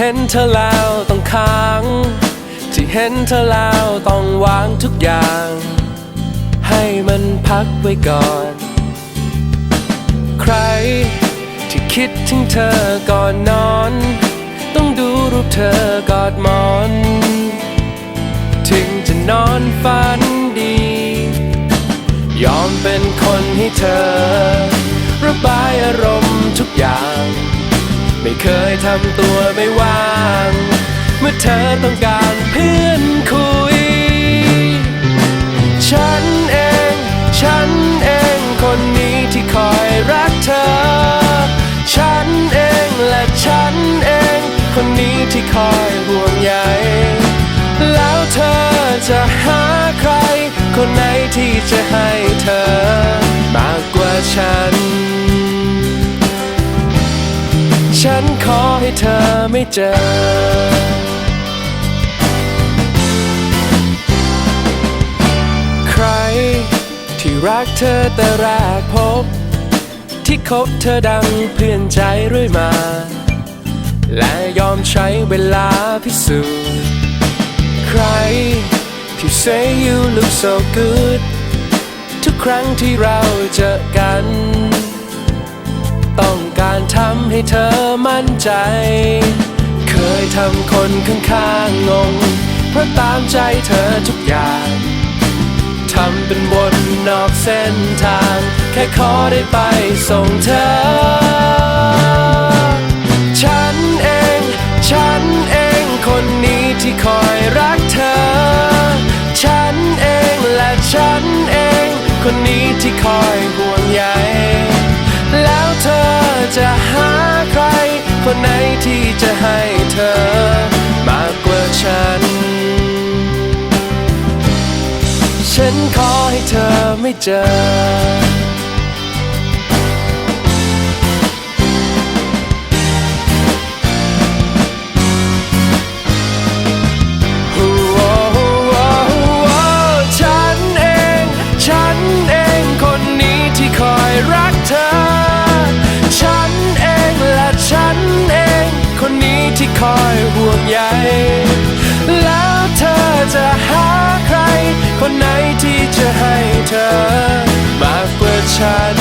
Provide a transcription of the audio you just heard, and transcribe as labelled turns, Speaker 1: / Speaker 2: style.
Speaker 1: เห็นเธอแล้วต้องค้าง ที่เห็นเธอแล้วต้องวางทุกอย่าง ให้มันพักไว้ก่อน ใครที่คิดถึงเธอก่อนนอน ต้องดูรูปเธอกอดหมอน ถึงจะนอนฝันดี ยอมเป็นคนให้เธอ ระบายอารมณ์ทุกอย่าง ไม่เคยทำตัวไม่ว่าง เมื่อเธอต้องการเพื่อนคุย ฉันเอง ฉันเองคนนี้ที่คอยรักเธอ ฉันเองและฉันเอง คนนี้ที่คอยห่วงใยแล้วเธอจะหาใคร คนไหนที่จะให้เธอ มากกว่าฉัน ฉันขอให้เธอไม่เจอใคร ที่รักเธอแต่แรกพบ ที่คบเธอดังเพื่อนใจเรื่อยมา และยอมใช้เวลาพิสูจน์ใคร ที่ say you look so good ทุกครั้งที่เราเจอ ให้เธอมั่นใจ เคยทำคนข้างๆงง เพราะตามใจเธอทุกอย่างทำเป็นวนนอกเส้นทาง แค่ขอได้ไปส่งเธอ ฉันเอง ฉันเองคนนี้ที่คอยรักเธอ ฉันเองและฉันเอง คนนี้ที่คอยห่วงใยแล้ว ฉันขอให้เธอไม่เจอฉันเองฉันเองคนนี้ที่คอยรักเธอฉันเองและฉันเองคนนี้ที่คอยห่วงใยแล้วเธอจะหา คนไหนที่จะให้เธอมากกว่าฉัน